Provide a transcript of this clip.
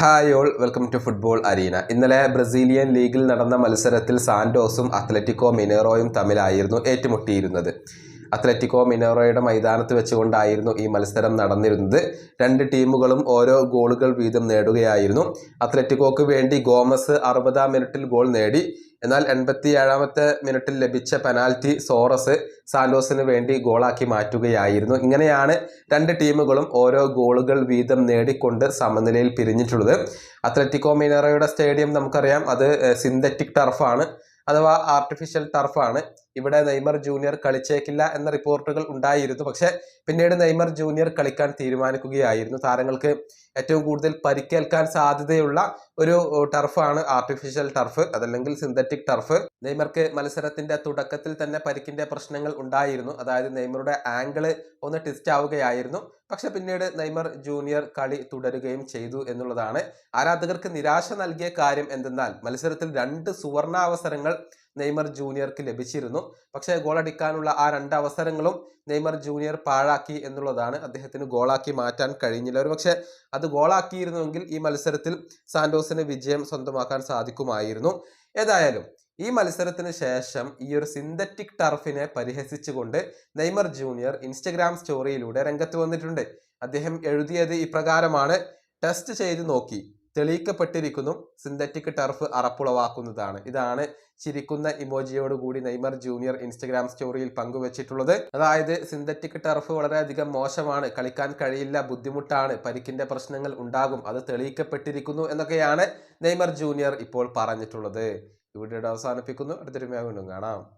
Hi all welcome to football arena ഇന്നലെ Brazilian ലീഗിൽ നടന്ന മത്സരത്തിൽ സാൻഡോസും അത്ലറ്റിക്കോ മിനേറോയും തമ്മിലായിരുന്നു ഏറ്റുമുട്ടിയിരുന്നത്. അത്ലറ്റിക്കോ മിനേറോയുടെ മൈതാനത്ത് വെച്ചുകൊണ്ടായിരുന്നു ഈ മത്സരം നടന്നിരുന്നത്. രണ്ട് ടീമുകളും ഓരോ ഗോളുകൾ വീതം നേടുകയായിരുന്നു. അത്ലറ്റിക്കോക്ക് വേണ്ടി ഗോമസ് അറുപതാം മിനിറ്റിൽ ഗോൾ നേടി. എന്നാൽ എൺപത്തി ഏഴാമത്തെ മിനിറ്റിൽ ലഭിച്ച പെനാൽറ്റി സോറസ് സാന്റോസിന് വേണ്ടി ഗോളാക്കി മാറ്റുകയായിരുന്നു. ഇങ്ങനെയാണ് രണ്ട് ടീമുകളും ഓരോ ഗോളുകൾ വീതം നേടിക്കൊണ്ട് സമനിലയിൽ പിരിഞ്ഞിട്ടുള്ളത്. അത്ലറ്റിക്കോ മിനറയുടെ സ്റ്റേഡിയം നമുക്കറിയാം. അത് സിന്തറ്റിക് ടർഫാണ്. അഥവാ ആർട്ടിഫിഷ്യൽ ടർഫാണ്. ഇവിടെ നെയ്മർ ജൂനിയർ കളിച്ചേക്കില്ല എന്ന റിപ്പോർട്ടുകൾ ഉണ്ടായിരുന്നു. പക്ഷെ പിന്നീട് നെയ്മർ ജൂനിയർ കളിക്കാൻ തീരുമാനിക്കുകയായിരുന്നു. താരങ്ങൾക്ക് ഏറ്റവും കൂടുതൽ പരിക്കേൽക്കാൻ സാധ്യതയുള്ള ഒരു ടർഫാണ് ആർട്ടിഫിഷ്യൽ ടർഫ് അതല്ലെങ്കിൽ സിന്തറ്റിക് ടർഫ് നെയ്മർക്ക് മത്സരത്തിന്റെ തുടക്കത്തിൽ തന്നെ പരിക്കിന്റെ പ്രശ്നങ്ങൾ ഉണ്ടായിരുന്നു. അതായത് നെയ്മറുടെ ആംഗിൾ ഒന്ന് ടിസ്റ്റ് ആവുകയായിരുന്നു. പക്ഷെ പിന്നീട് നെയ്മർ ജൂനിയർ കളി തുടരുകയും ചെയ്തു എന്നുള്ളതാണ്. ആരാധകർക്ക് നിരാശ നൽകിയ കാര്യം എന്തെന്നാൽ മത്സരത്തിൽ രണ്ട് സുവർണാവസരങ്ങൾ നെയ്മർ ജൂനിയർക്ക് ലഭിച്ചിരുന്നു. പക്ഷേ ഗോളടിക്കാനുള്ള ആ രണ്ട് അവസരങ്ങളും നെയ്മർ ജൂനിയർ പാഴാക്കി എന്നുള്ളതാണ് അദ്ദേഹത്തിന് ഗോളാക്കി മാറ്റാൻ കഴിഞ്ഞില്ല. ഒരു പക്ഷേ അത് ഗോളാക്കിയിരുന്നുവെങ്കിൽ ഈ മത്സരത്തിൽ സാന്റോസിന് വിജയം സ്വന്തമാക്കാൻ സാധിക്കുമായിരുന്നു. ഏതായാലും ഈ മത്സരത്തിന് ശേഷം ഈ ഒരു സിന്തറ്റിക് ടർഫിനെ പരിഹസിച്ചുകൊണ്ട് നെയ്മർ ജൂനിയർ ഇൻസ്റ്റഗ്രാം സ്റ്റോറിയിലൂടെ രംഗത്ത് വന്നിട്ടുണ്ട്. അദ്ദേഹം എഴുതിയത് ഇപ്രകാരമാണ് ടെസ്റ്റ് ചെയ്ത് നോക്കി. തെളിയിക്കപ്പെട്ടിരിക്കുന്നു. സിന്തറ്റിക് ടർഫ് അറപ്പുളവാക്കുന്നതാണ്. ഇതാണ് ചിരിക്കുന്ന ഇമോജിയോട് കൂടി നെയ്മർ ജൂനിയർ ഇൻസ്റ്റഗ്രാം സ്റ്റോറിയിൽ പങ്കുവച്ചിട്ടുള്ളത്. അതായത് സിന്തറ്റിക് ടർഫ് വളരെയധികം മോശമാണ്. കളിക്കാൻ കഴിയില്ല ബുദ്ധിമുട്ടാണ് പരിക്കിന്റെ പ്രശ്നങ്ങൾ ഉണ്ടാകും അത് തെളിയിക്കപ്പെട്ടിരിക്കുന്നു എന്നൊക്കെയാണ് നെയ്മർ ജൂനിയർ ഇപ്പോൾ പറഞ്ഞിട്ടുള്ളത്. ഈ വീഡിയോയുടെ അവസാനിപ്പിക്കുന്നു. അടുത്തൊരു വീണ്ടും കാണാം.